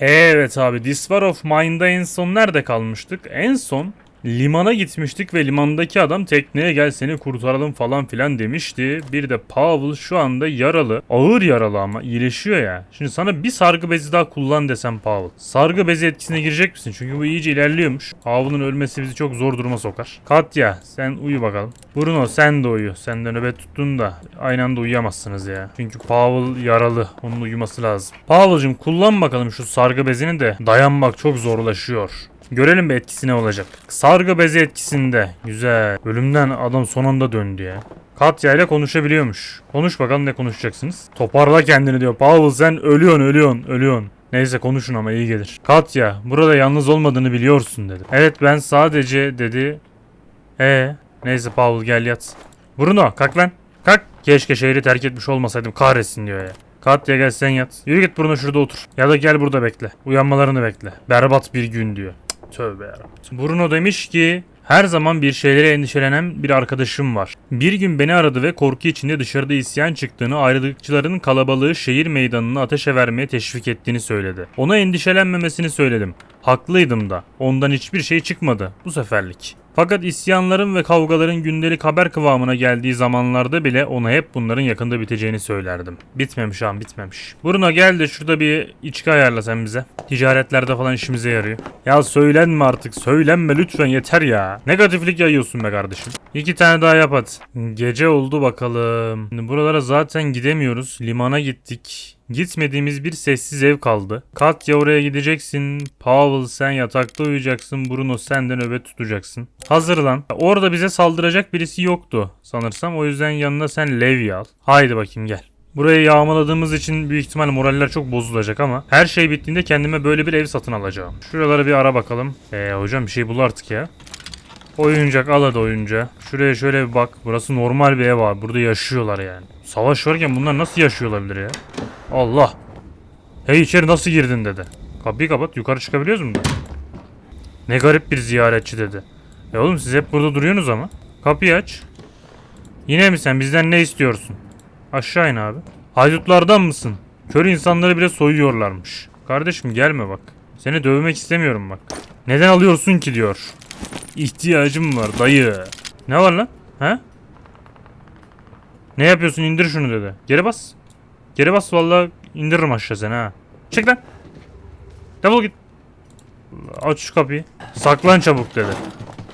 Evet abi This War of Mine'da en son nerede kalmıştık? En son limana gitmiştik ve limandaki adam tekneye gel seni kurtaralım falan filan demişti. Bir de Pavel şu anda yaralı. Ağır yaralı ama iyileşiyor ya. Şimdi sana bir sargı bezi daha kullan desem Pavel. Sargı bezi etkisine girecek misin? Çünkü bu iyice ilerliyormuş. Pavel'ın ölmesi bizi çok zor duruma sokar. Katya sen uyu bakalım. Bruno sen de uyu. Sen de nöbet tuttun da aynı anda uyuyamazsınız ya. Çünkü Pavel yaralı. Onun uyuması lazım. Pavel'cığım kullan bakalım şu sargı bezini de dayanmak çok zorlaşıyor. Görelim bir etkisi ne olacak. Sargı bezi etkisinde. Güzel. Ölümden adam son anda döndü ya. Katya ile konuşabiliyormuş. Konuş bakalım ne konuşacaksınız. Toparla kendini diyor. Pavel sen ölüyorsun ölüyorsun ölüyorsun. Neyse konuşun ama iyi gelir. Katya burada yalnız olmadığını biliyorsun dedi. Evet ben sadece dedi. E neyse Pavel gel yat. Bruno kalk lan. Kalk. Keşke şehri terk etmiş olmasaydım kahretsin diyor ya. Katya gel sen yat. Yürü git Bruno şurada otur. Ya da gel burada bekle. Uyanmalarını bekle. Berbat bir gün diyor. Tövbe yarabbim. Bruno demiş ki her zaman bir şeylere endişelenen bir arkadaşım var. Bir gün beni aradı ve korku içinde dışarıda isyan çıktığını, ayrılıkçıların kalabalığı şehir meydanını ateşe vermeye teşvik ettiğini söyledi. Ona endişelenmemesini söyledim. Haklıydım da. Ondan hiçbir şey çıkmadı. Bu seferlik. Fakat isyanların ve kavgaların gündelik haber kıvamına geldiği zamanlarda bile ona hep bunların yakında biteceğini söylerdim. Bitmemiş an bitmemiş. Bruno gel de şurada bir içki ayarla sen bize. Ticaretlerde falan işimize yarıyor. Ya söylenme artık söylenme lütfen yeter ya. Negatiflik yayıyorsun be kardeşim. İki tane daha yap hadi. Gece oldu bakalım. Buralara zaten gidemiyoruz. Limana gittik. Gitmediğimiz bir sessiz ev kaldı. Katya oraya gideceksin. Pavel sen yatakta uyuyacaksın. Bruno sen de nöbet tutacaksın. Hazırlan. Orada bize saldıracak birisi yoktu sanırsam. O yüzden yanına sen Levi al. Haydi bakayım gel. Burayı yağmaladığımız için büyük ihtimal moraller çok bozulacak ama her şey bittiğinde kendime böyle bir ev satın alacağım. Şuralara bir ara bakalım. Eee hocam bir şey bul artık ya. Oyuncak al hadi oyuncağı. Şuraya şöyle bir bak. Burası normal bir ev abi. Burada yaşıyorlar yani. Savaş varken bunlar nasıl yaşıyor olabilir ya? Allah. Hey içeri nasıl girdin dedi. Kapıyı kapat. Yukarı çıkabiliyoruz mu? Ne garip bir ziyaretçi dedi. E oğlum siz hep burada duruyorsunuz ama. Kapıyı aç. Yine mi sen? Bizden ne istiyorsun? Aşağı in abi. Haydutlardan mısın? Kör insanları bile soyuyorlarmış. Kardeşim gelme bak. Seni dövmek istemiyorum bak. Neden alıyorsun ki diyor. İhtiyacım var dayı. Ne var lan? He? Ne yapıyorsun indir şunu dedi. Geri bas. Geri bas vallahi indiririm aşağı seni ha. Çık lan. Defol git. Aç şu kapıyı. Saklan çabuk dedi.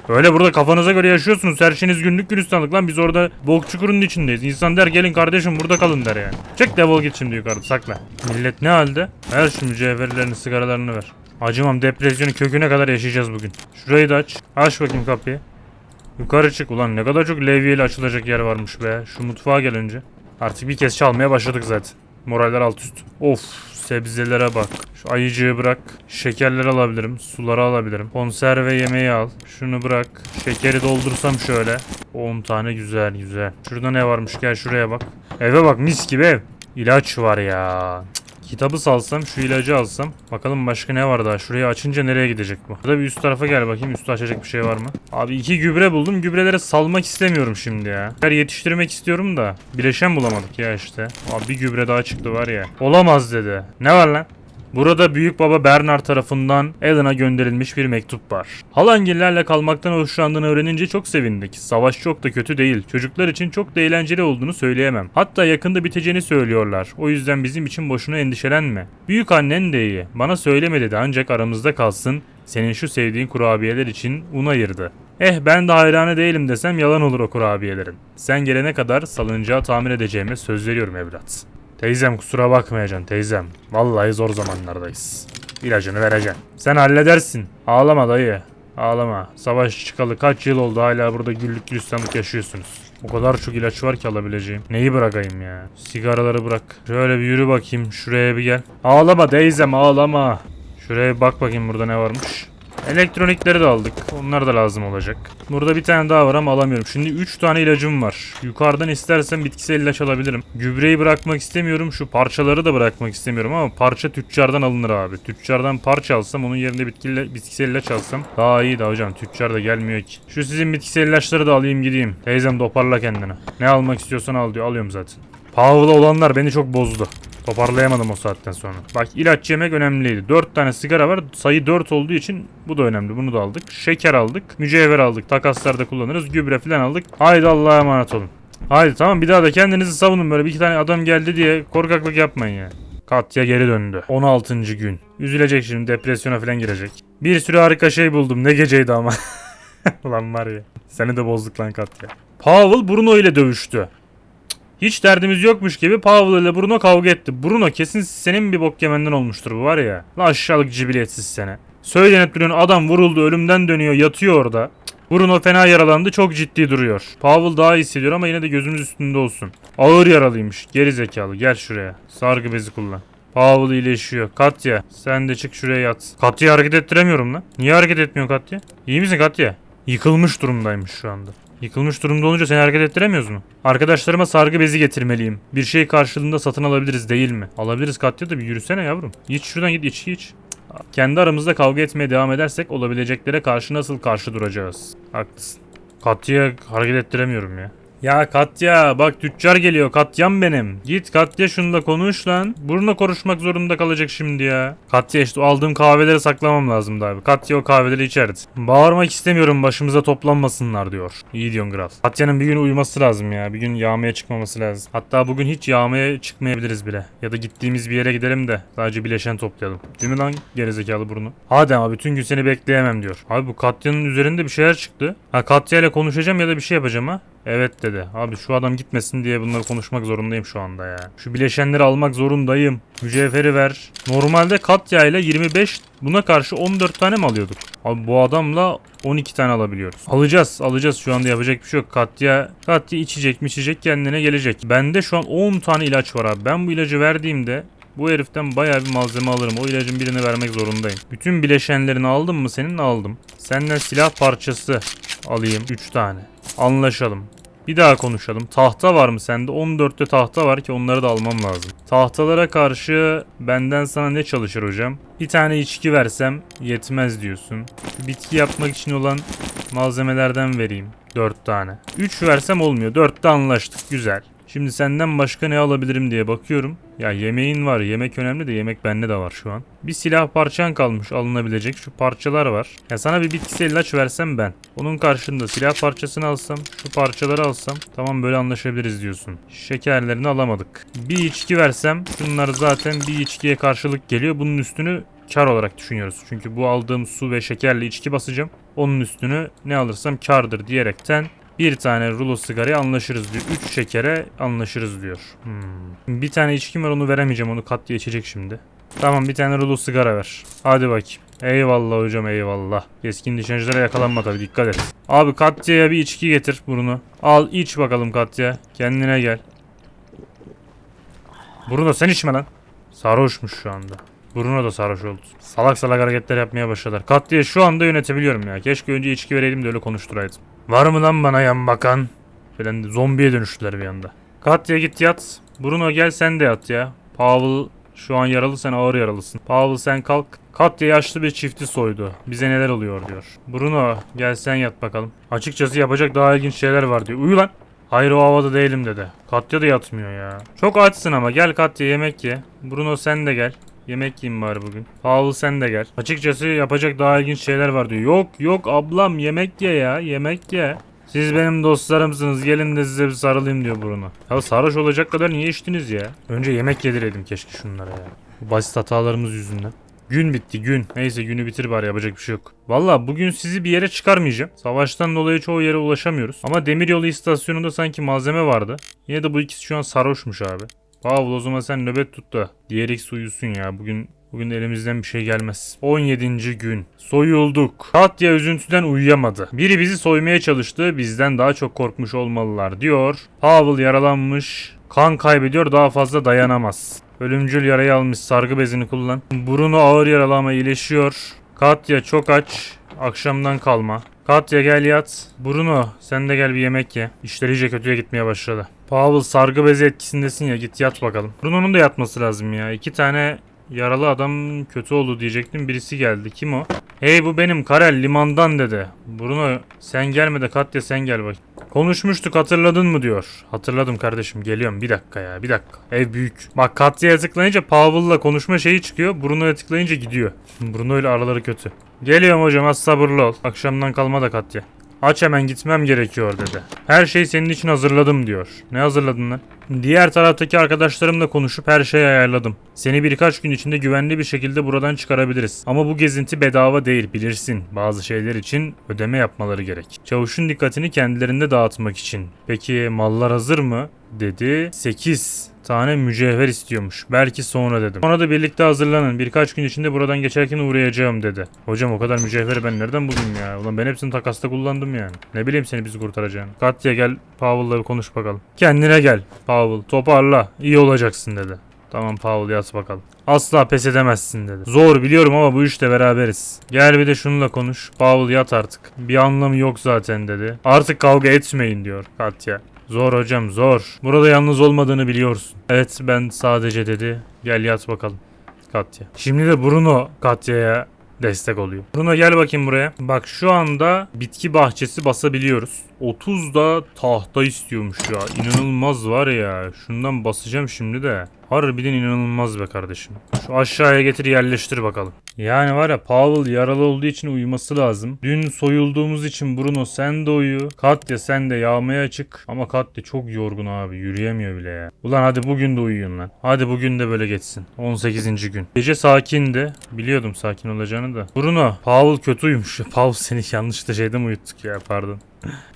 Öyle burada kafanıza göre yaşıyorsunuz. Her şeyiniz günlük gülistanlık lan. Biz orada bok çukurunun içindeyiz. İnsan der gelin kardeşim burada kalın der yani. Çek defol git şimdi yukarıda sakla. Millet ne halde? Ver şu mücevherlerini sigaralarını ver. Acımam depresyonun köküne kadar yaşayacağız bugün. Şurayı da aç. Aç bakayım kapıyı. Yukarı çık ulan ne kadar çok levyeyle açılacak yer varmış be. Şu mutfağa gel önce. Artık bir kez çalmaya başladık zaten. Moraller alt üst. Of sebzelere bak. Şu ayıcığı bırak. Şekerleri alabilirim. Suları alabilirim. Konserve yemeği al. Şunu bırak. Şekeri doldursam şöyle. 10 tane güzel güzel. Şurada ne varmış gel şuraya bak. Eve bak mis gibi ev. İlaç var ya. Kitabı salsam şu ilacı alsam. Bakalım başka ne var daha. Şurayı açınca nereye gidecek bu? Burada bir üst tarafa gel bakayım. Üstü açacak bir şey var mı? Abi iki gübre buldum. Gübrelere salmak istemiyorum şimdi ya. Her yetiştirmek istiyorum da. Bileşen bulamadık ya işte. Abi bir gübre daha çıktı var ya. Olamaz dedi. Ne var lan? Burada büyük baba Bernard tarafından Alan'a gönderilmiş bir mektup var. Halangillerle kalmaktan hoşlandığını öğrenince çok sevindik. Savaş çok da kötü değil. Çocuklar için çok da eğlenceli olduğunu söyleyemem. Hatta yakında biteceğini söylüyorlar. O yüzden bizim için boşuna endişelenme. Büyük annen de iyi. Bana söyleme dedi ancak aramızda kalsın. Senin şu sevdiğin kurabiyeler için un ayırdı. Eh ben de hayranı değilim desem yalan olur o kurabiyelerin. Sen gelene kadar salıncağı tamir edeceğime söz veriyorum evlat. Teyzem kusura bakmayacaksın teyzem. Vallahi zor zamanlardayız. İlacını vereceksin. Sen halledersin. Ağlama dayı. Ağlama. Savaş çıkalı kaç yıl oldu hala burada güllük gülistanlık yaşıyorsunuz. O kadar çok ilaç var ki alabileceğim. Neyi bırakayım ya? Sigaraları bırak. Şöyle bir yürü bakayım. Şuraya bir gel. Ağlama teyzem ağlama. Şuraya bak bakayım burada ne varmış. Elektronikleri de aldık. Onlar da lazım olacak. Burada bir tane daha var ama alamıyorum. Şimdi 3 tane ilacım var. Yukarıdan istersen bitkisel ilaç alabilirim. Gübreyi bırakmak istemiyorum. Şu parçaları da bırakmak istemiyorum ama parça tüccardan alınır abi. Tüccardan parça alsam onun yerine bitkili, bitkisel ilaç alsam daha iyi de hocam. Tüccar da gelmiyor ki. Şu sizin bitkisel ilaçları da alayım gideyim. Teyzem toparla kendini. Ne almak istiyorsan al diyor. Alıyorum zaten. Pahalı olanlar beni çok bozdu. Toparlayamadım o saatten sonra. Bak ilaç yemek önemliydi. 4 tane sigara var. Sayı 4 olduğu için bu da önemli. Bunu da aldık. Şeker aldık. Mücevher aldık. Takaslarda kullanırız. Gübre falan aldık. Haydi Allah'a emanet olun. Haydi tamam bir daha da kendinizi savunun böyle bir iki tane adam geldi diye korkaklık yapmayın ya. Katya geri döndü. 16. gün. Üzülecek şimdi depresyona falan girecek. Bir sürü harika şey buldum. Ne geceydi ama. Ulan var ya. Seni de bozduk lan Katya. Powell Bruno ile dövüştü. Hiç derdimiz yokmuş gibi Powell ile Bruno kavga etti. Bruno kesin senin bir bok yemenden olmuştur bu var ya. La aşağılık cibiliyetsiz sene. Söylenip duruyorsun adam vuruldu ölümden dönüyor yatıyor orada. Bruno fena yaralandı çok ciddi duruyor. Powell daha iyi hissediyor ama yine de gözümüz üstünde olsun. Ağır yaralıymış geri zekalı gel şuraya. Sargı bezi kullan. Powell iyileşiyor. Katya sen de çık şuraya yat. Katya hareket ettiremiyorum lan. Niye hareket etmiyor Katya? İyi misin Katya? Yıkılmış durumdaymış şu anda. Yıkılmış durumda olunca seni hareket ettiremiyoruz mu? Arkadaşlarıma sargı bezi getirmeliyim. Bir şey karşılığında satın alabiliriz değil mi? Alabiliriz Katya da bir yürüsene yavrum. Git şuradan git içki iç. Kendi aramızda kavga etmeye devam edersek olabileceklere karşı nasıl karşı duracağız? Haklısın. Katya hareket ettiremiyorum ya. Ya Katya bak tüccar geliyor Katyam benim. Git Katya şununla konuş lan. Bununla konuşmak zorunda kalacak şimdi ya. Katya işte aldığım kahveleri saklamam lazımdı abi. Katya o kahveleri içerdi. Bağırmak istemiyorum başımıza toplanmasınlar diyor. İyi diyorsun Kral. Katya'nın bir gün uyuması lazım ya. Bir gün yağmaya çıkmaması lazım. Hatta bugün hiç yağmaya çıkmayabiliriz bile. Ya da gittiğimiz bir yere gidelim de sadece bileşen toplayalım. Değil mi lan gerizekalı burnu? Hadi ama bütün gün seni bekleyemem diyor. Abi bu Katya'nın üzerinde bir şeyler çıktı. Ha Katya ile konuşacağım ya da bir şey yapacağım ha. Evet dedi. Abi şu adam gitmesin diye bunları konuşmak zorundayım şu anda ya. Şu bileşenleri almak zorundayım. Mücevheri ver. Normalde Katya ile 25 buna karşı 14 tane mi alıyorduk? Abi bu adamla 12 tane alabiliyoruz. Alacağız alacağız şu anda yapacak bir şey yok. Katya, Katya içecek mi içecek kendine gelecek. Bende şu an 10 tane ilaç var abi. Ben bu ilacı verdiğimde bu heriften bayağı bir malzeme alırım. O ilacın birini vermek zorundayım. Bütün bileşenlerini aldım mı senin aldım. Senden silah parçası alayım 3 tane. Anlaşalım. Bir daha konuşalım. Tahta var mı sende? 14'te tahta var ki onları da almam lazım. Tahtalara karşı benden sana ne çalışır hocam? Bir tane içki versem yetmez diyorsun. Bitki yapmak için olan malzemelerden vereyim. 4 tane. 3 versem olmuyor. 4'te anlaştık. Güzel. Şimdi senden başka ne alabilirim diye bakıyorum. Ya yemeğin var. Yemek önemli de yemek bende de var şu an. Bir silah parçan kalmış alınabilecek. Şu parçalar var. Ya sana bir bitkisel ilaç versem ben. Onun karşında silah parçasını alsam, şu parçaları alsam tamam böyle anlaşabiliriz diyorsun. Şekerlerini alamadık. Bir içki versem şunlar zaten bir içkiye karşılık geliyor. Bunun üstünü kar olarak düşünüyoruz. Çünkü bu aldığım su ve şekerli içki basacağım. Onun üstünü ne alırsam kardır diyerekten bir tane rulo sigaraya anlaşırız diyor. 3 şekere anlaşırız diyor. Hmm. Bir tane içkim var onu veremeyeceğim. Onu kat içecek şimdi. Tamam bir tane rulo sigara ver. Hadi bakayım. Eyvallah hocam eyvallah. Keskin nişancılara yakalanma tabii dikkat et. Abi Katya'ya bir içki getir bunu. Al iç bakalım Katya. Kendine gel. Bruno sen içme lan. Sarhoşmuş şu anda. Bruno da sarhoş oldu. Salak salak hareketler yapmaya başladılar. Katya'yı şu anda yönetebiliyorum ya. Keşke önce içki vereydim de öyle konuşturaydım. Var mı lan bana yan bakan? Falan zombiye dönüştüler bir anda. Katya git yat. Bruno gel sen de yat ya. Pavel şu an yaralı sen ağır yaralısın. Pavel sen kalk. Katya yaşlı bir çifti soydu. Bize neler oluyor diyor. Bruno gel sen yat bakalım. Açıkçası yapacak daha ilginç şeyler var diyor. Uyu lan. Hayır o havada değilim dedi. Katya da yatmıyor ya. Çok açsın ama gel Katya yemek ye. Bruno sen de gel. Yemek yiyeyim bari bugün. Paul sen de gel. Açıkçası yapacak daha ilginç şeyler var diyor. Yok yok ablam yemek ye ya yemek ye. Siz benim dostlarımsınız gelin de size bir sarılayım diyor Bruno. Ya sarhoş olacak kadar niye içtiniz ya? Önce yemek yedirelim keşke şunlara ya. Bu basit hatalarımız yüzünden. Gün bitti gün. Neyse günü bitir bari yapacak bir şey yok. Valla bugün sizi bir yere çıkarmayacağım. Savaştan dolayı çoğu yere ulaşamıyoruz. Ama demiryolu istasyonunda sanki malzeme vardı. Yine de bu ikisi şu an sarhoşmuş abi. Pavel o zaman sen nöbet tut da diğer ikisi uyusun ya. Bugün Bugün elimizden bir şey gelmez. 17. gün. Soyulduk. Katya üzüntüden uyuyamadı. Biri bizi soymaya çalıştı. Bizden daha çok korkmuş olmalılar diyor. Pavel yaralanmış. Kan kaybediyor daha fazla dayanamaz. Ölümcül yarayı almış sargı bezini kullan. Bruno ağır yaralı ama iyileşiyor. Katya çok aç. Akşamdan kalma. Katya gel yat. Bruno sen de gel bir yemek ye. İşler iyice kötüye gitmeye başladı. Pavel sargı bezi etkisindesin ya git yat bakalım. Bruno'nun da yatması lazım ya. İki tane yaralı adam kötü oldu diyecektim. Birisi geldi. Kim o? Hey bu benim Karel limandan dedi. Bruno sen gelme de Katya sen gel bak. Konuşmuştuk hatırladın mı diyor. Hatırladım kardeşim geliyorum bir dakika ya bir dakika. Ev büyük. Bak Katya'ya tıklayınca Pavel'la konuşma şeyi çıkıyor. Bruno'ya tıklayınca gidiyor. Bruno ile araları kötü. Geliyorum hocam az sabırlı ol. Akşamdan kalma da Katya. Aç hemen gitmem gerekiyor dedi. Her şeyi senin için hazırladım diyor. Ne hazırladın lan? Diğer taraftaki arkadaşlarımla konuşup her şeyi ayarladım. Seni birkaç gün içinde güvenli bir şekilde buradan çıkarabiliriz. Ama bu gezinti bedava değil bilirsin. Bazı şeyler için ödeme yapmaları gerek. Çavuşun dikkatini kendilerinde dağıtmak için. Peki mallar hazır mı? dedi. 8 tane mücevher istiyormuş. Belki sonra dedim. Sonra da birlikte hazırlanın. Birkaç gün içinde buradan geçerken uğrayacağım dedi. Hocam o kadar mücevheri ben nereden bulayım ya? Ulan ben hepsini takasta kullandım yani. Ne bileyim seni bizi kurtaracağını. Katya gel Powell'la bir konuş bakalım. Kendine gel Powell. Toparla. İyi olacaksın dedi. Tamam Powell yat bakalım. Asla pes edemezsin dedi. Zor biliyorum ama bu işte beraberiz. Gel bir de şununla konuş. Powell yat artık. Bir anlamı yok zaten dedi. Artık kavga etmeyin diyor Katya. Zor hocam zor. Burada yalnız olmadığını biliyorsun. Evet ben sadece dedi. Gel yat bakalım. Katya. Şimdi de Bruno Katya'ya destek oluyor. Bruno gel bakayım buraya. Bak şu anda bitki bahçesi basabiliyoruz. 30 da tahta istiyormuş ya. İnanılmaz var ya. Şundan basacağım şimdi de. Harbiden inanılmaz be kardeşim. Şu aşağıya getir yerleştir bakalım. Yani var ya Pavel yaralı olduğu için uyuması lazım. Dün soyulduğumuz için Bruno sen de uyu. Katya sen de yağmaya çık. Ama Katya çok yorgun abi. Yürüyemiyor bile ya. Ulan hadi bugün de uyuyun lan. Hadi bugün de böyle geçsin. 18. gün. Gece sakindi. Biliyordum sakin olacağını da. Bruno Pavel kötü uyumuş. Pavel seni yanlışlıkla şeyde mi uyuttuk ya pardon.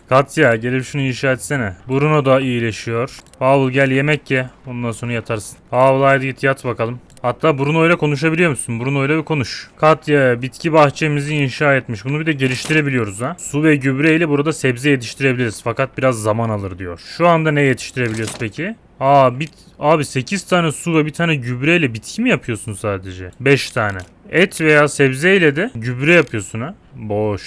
Katya gelip şunu inşa etsene. Bruno da iyileşiyor. Pavel gel yemek ye. Ondan sonra yatarsın. Pavel haydi git yat bakalım. Hatta Bruno ile konuşabiliyor musun? Bruno ile bir konuş. Katya bitki bahçemizi inşa etmiş. Bunu bir de geliştirebiliyoruz ha. Su ve gübre ile burada sebze yetiştirebiliriz. Fakat biraz zaman alır diyor. Şu anda ne yetiştirebiliyoruz peki? Aa bit abi 8 tane su ve bir tane gübreyle bitki mi yapıyorsun sadece? 5 tane. Et veya sebzeyle de gübre yapıyorsun ha. Boş.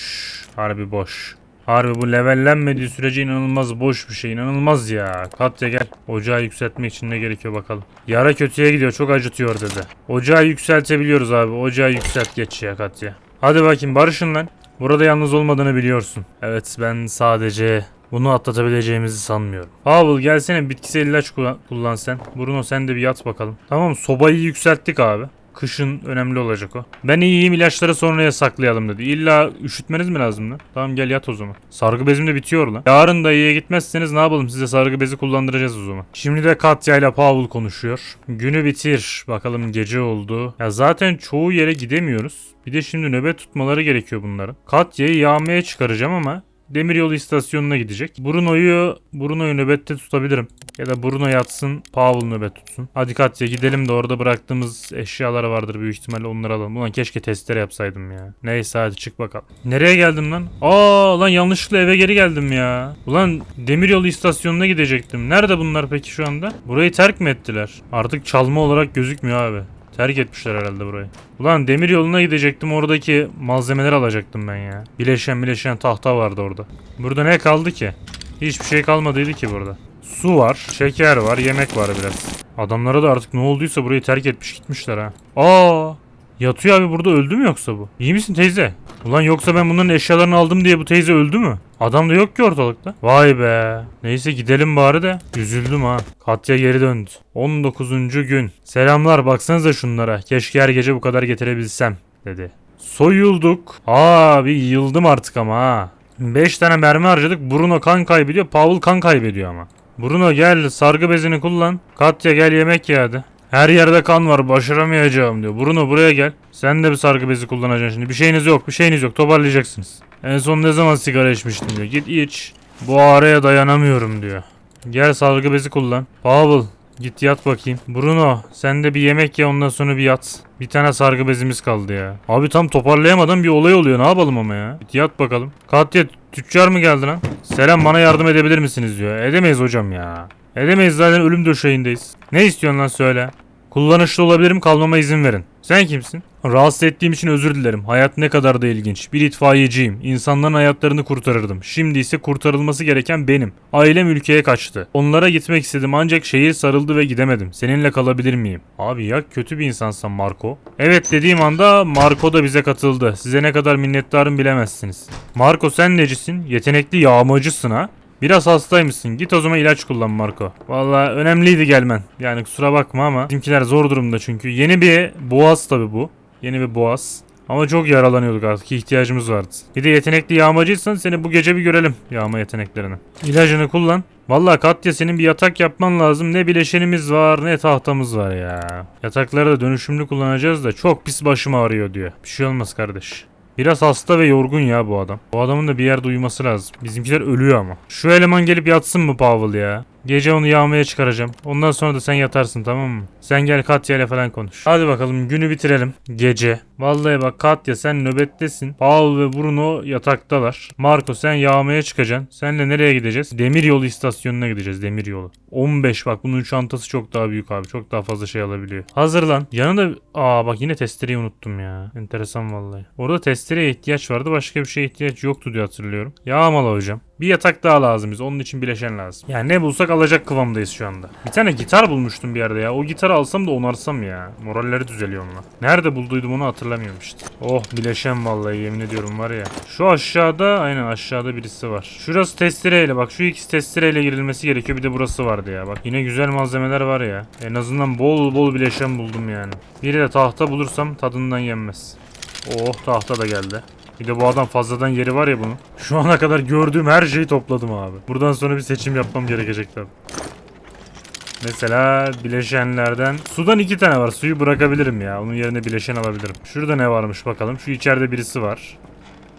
Harbi boş. Harbi bu levellenmediği sürece inanılmaz boş bir şey. inanılmaz ya. Katya gel. Ocağı yükseltmek için ne gerekiyor bakalım. Yara kötüye gidiyor. Çok acıtıyor dedi. Ocağı yükseltebiliyoruz abi. Ocağı yükselt geç ya Katya. Hadi bakayım barışın lan. Burada yalnız olmadığını biliyorsun. Evet ben sadece bunu atlatabileceğimizi sanmıyorum. Pavel gelsene bitkisel ilaç kullan, kullan sen. Bruno sen de bir yat bakalım. Tamam sobayı yükselttik abi. Kışın önemli olacak o. Ben iyiyim ilaçları sonraya saklayalım dedi. İlla üşütmeniz mi lazım lan? Tamam gel yat o zaman. Sargı bezim de bitiyor lan. Yarın da iyiye gitmezseniz ne yapalım size sargı bezi kullandıracağız o zaman. Şimdi de Katya ile Pavel konuşuyor. Günü bitir. Bakalım gece oldu. Ya zaten çoğu yere gidemiyoruz. Bir de şimdi nöbet tutmaları gerekiyor bunların. Katya'yı yağmaya çıkaracağım ama Demiryolu istasyonuna gidecek. Bruno'yu Bruno'yu nöbette tutabilirim. Ya da Bruno yatsın, Pavel nöbet tutsun. Hadi Katya gidelim de orada bıraktığımız eşyalar vardır büyük ihtimalle onları alalım. Ulan keşke testere yapsaydım ya. Neyse hadi çık bakalım. Nereye geldim lan? Aa lan yanlışlıkla eve geri geldim ya. Ulan demiryolu istasyonuna gidecektim. Nerede bunlar peki şu anda? Burayı terk mi ettiler? Artık çalma olarak gözükmüyor abi. Terk etmişler herhalde burayı. Ulan demir yoluna gidecektim oradaki malzemeler alacaktım ben ya. Bileşen bileşen tahta vardı orada. Burada ne kaldı ki? Hiçbir şey kalmadıydı ki burada. Su var, şeker var, yemek var biraz. Adamlara da artık ne olduysa burayı terk etmiş gitmişler ha. Aa! Yatıyor abi burada öldü mü yoksa bu? İyi misin teyze? Ulan yoksa ben bunların eşyalarını aldım diye bu teyze öldü mü? Adam da yok ki ortalıkta. Vay be. Neyse gidelim bari de. Üzüldüm ha. Katya geri döndü. 19. gün. Selamlar baksanıza şunlara. Keşke her gece bu kadar getirebilsem dedi. Soyulduk. Abi yıldım artık ama ha. 5 tane mermi harcadık. Bruno kan kaybediyor. Paul kan kaybediyor ama. Bruno gel sargı bezini kullan. Katya gel yemek ye hadi. Her yerde kan var başaramayacağım diyor. Bruno buraya gel. Sen de bir sargı bezi kullanacaksın şimdi. Bir şeyiniz yok bir şeyiniz yok toparlayacaksınız. En son ne zaman sigara içmiştin diyor. Git iç. Bu ağrıya dayanamıyorum diyor. Gel sargı bezi kullan. Pavel git yat bakayım. Bruno sen de bir yemek ye ondan sonra bir yat. Bir tane sargı bezimiz kaldı ya. Abi tam toparlayamadan bir olay oluyor. Ne yapalım ama ya? Git yat bakalım. Katya tüccar mı geldi lan? Selam bana yardım edebilir misiniz diyor. Edemeyiz hocam ya. Edemeyiz zaten ölüm döşeğindeyiz. Ne istiyorsun lan söyle. Kullanışlı olabilirim kalmama izin verin. Sen kimsin? Rahatsız ettiğim için özür dilerim. Hayat ne kadar da ilginç. Bir itfaiyeciyim. İnsanların hayatlarını kurtarırdım. Şimdi ise kurtarılması gereken benim. Ailem ülkeye kaçtı. Onlara gitmek istedim ancak şehir sarıldı ve gidemedim. Seninle kalabilir miyim? Abi ya kötü bir insansan Marco. Evet dediğim anda Marco da bize katıldı. Size ne kadar minnettarım bilemezsiniz. Marco sen necisin? Yetenekli yağmacısın ha? Biraz hastaymışsın. Git o zaman ilaç kullan Marco. Valla önemliydi gelmen. Yani kusura bakma ama bizimkiler zor durumda çünkü. Yeni bir boğaz tabi bu. Yeni bir boğaz. Ama çok yaralanıyorduk artık. ihtiyacımız vardı. Bir de yetenekli yağmacıysan seni bu gece bir görelim yağma yeteneklerini. İlacını kullan. Valla Katya senin bir yatak yapman lazım. Ne bileşenimiz var ne tahtamız var ya. Yatakları da dönüşümlü kullanacağız da çok pis başım ağrıyor diyor. Bir şey olmaz kardeş. Biraz hasta ve yorgun ya bu adam. Bu adamın da bir yerde uyuması lazım. Bizimkiler ölüyor ama. Şu eleman gelip yatsın mı Pavel ya? Gece onu yağmaya çıkaracağım. Ondan sonra da sen yatarsın tamam mı? Sen gel Katya ile falan konuş. Hadi bakalım günü bitirelim. Gece. Vallahi bak Katya sen nöbettesin. Paul ve Bruno yataktalar. Marco sen yağmaya çıkacaksın. Senle nereye gideceğiz? Demiryolu istasyonuna gideceğiz. Demiryolu. 15 bak bunun çantası çok daha büyük abi. Çok daha fazla şey alabiliyor. Hazırlan. Yanında aa bak yine testereyi unuttum ya. Enteresan vallahi. Orada testereye ihtiyaç vardı. Başka bir şeye ihtiyaç yoktu diye hatırlıyorum. Yağmala hocam. Bir yatak daha lazım bize. Onun için bileşen lazım. Yani ne bulsak alacak kıvamdayız şu anda. Bir tane gitar bulmuştum bir yerde ya. O gitarı alsam da onarsam ya. Moralleri düzeliyor onunla. Nerede bulduydum onu hatırlamıyorum işte. Oh bileşen vallahi yemin ediyorum var ya. Şu aşağıda aynen aşağıda birisi var. Şurası testereyle bak şu ikisi testereyle girilmesi gerekiyor. Bir de burası vardı ya. Bak yine güzel malzemeler var ya. En azından bol bol bileşen buldum yani. Biri de tahta bulursam tadından yenmez. Oh tahta da geldi. Bir de bu adam fazladan yeri var ya bunun. Şu ana kadar gördüğüm her şeyi topladım abi. Buradan sonra bir seçim yapmam gerekecek tabii. Mesela bileşenlerden sudan iki tane var. Suyu bırakabilirim ya. Onun yerine bileşen alabilirim. Şurada ne varmış bakalım. Şu içeride birisi var.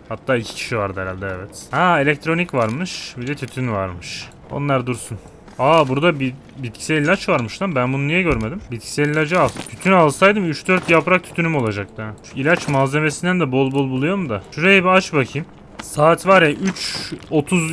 Hatta iki kişi vardı herhalde evet. Ha elektronik varmış. Bir de tütün varmış. Onlar dursun. Aa burada bir bitkisel ilaç varmış lan. Ben bunu niye görmedim? Bitkisel ilacı al. Tütün alsaydım 3-4 yaprak tütünüm olacaktı. ha. Şu ilaç malzemesinden de bol bol buluyorum da. Şurayı bir aç bakayım. Saat var ya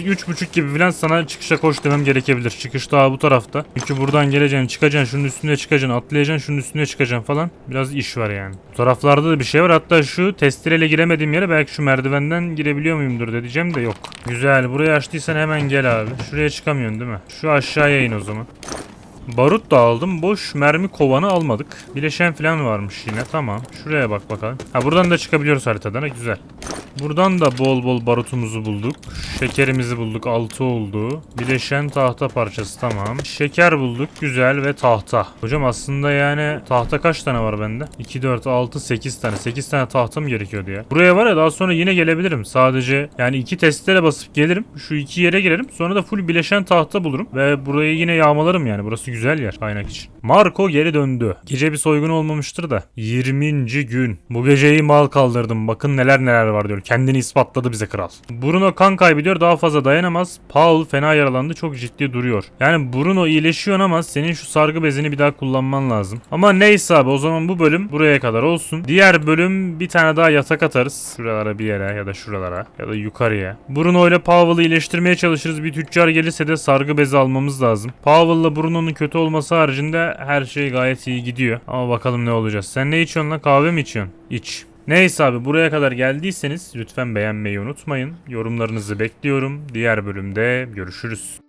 3 buçuk gibi falan sana çıkışa koş demem gerekebilir. Çıkış daha bu tarafta. Çünkü buradan geleceksin, çıkacaksın, şunun üstüne çıkacaksın, atlayacaksın, şunun üstüne çıkacaksın falan. Biraz iş var yani. Bu taraflarda da bir şey var. Hatta şu testereyle giremediğim yere belki şu merdivenden girebiliyor muyumdur diyeceğim de yok. Güzel. Burayı açtıysan hemen gel abi. Şuraya çıkamıyorsun değil mi? Şu aşağıya in o zaman. Barut da aldım. Boş mermi kovanı almadık. Bileşen falan varmış yine. Tamam. Şuraya bak bakalım. Ha buradan da çıkabiliyoruz haritadan. Ha, güzel. Buradan da bol bol barutumuzu bulduk. Şekerimizi bulduk. 6 oldu. Bileşen tahta parçası tamam. Şeker bulduk. Güzel ve tahta. Hocam aslında yani tahta kaç tane var bende? 2, 4, 6, 8 tane. 8 tane tahtam gerekiyordu ya. Buraya var ya daha sonra yine gelebilirim. Sadece yani iki testlere basıp gelirim. Şu iki yere girerim. Sonra da full bileşen tahta bulurum. Ve burayı yine yağmalarım yani. Burası güzel yer kaynak için. Marco geri döndü. Gece bir soygun olmamıştır da. 20. gün. Bu geceyi mal kaldırdım. Bakın neler neler var diyor. Kendini ispatladı bize kral. Bruno kan kaybediyor. Daha fazla dayanamaz. Paul fena yaralandı. Çok ciddi duruyor. Yani Bruno iyileşiyor ama senin şu sargı bezini bir daha kullanman lazım. Ama neyse abi o zaman bu bölüm buraya kadar olsun. Diğer bölüm bir tane daha yatak atarız. Şuralara bir yere ya da şuralara ya da yukarıya. Bruno ile Pavel'ı iyileştirmeye çalışırız. Bir tüccar gelirse de sargı bezi almamız lazım. Pavel'la Bruno'nun kötü olması haricinde her şey gayet iyi gidiyor. Ama bakalım ne olacağız. Sen ne içiyorsun lan? Kahve mi içiyorsun? İç. Neyse abi buraya kadar geldiyseniz lütfen beğenmeyi unutmayın. Yorumlarınızı bekliyorum. Diğer bölümde görüşürüz.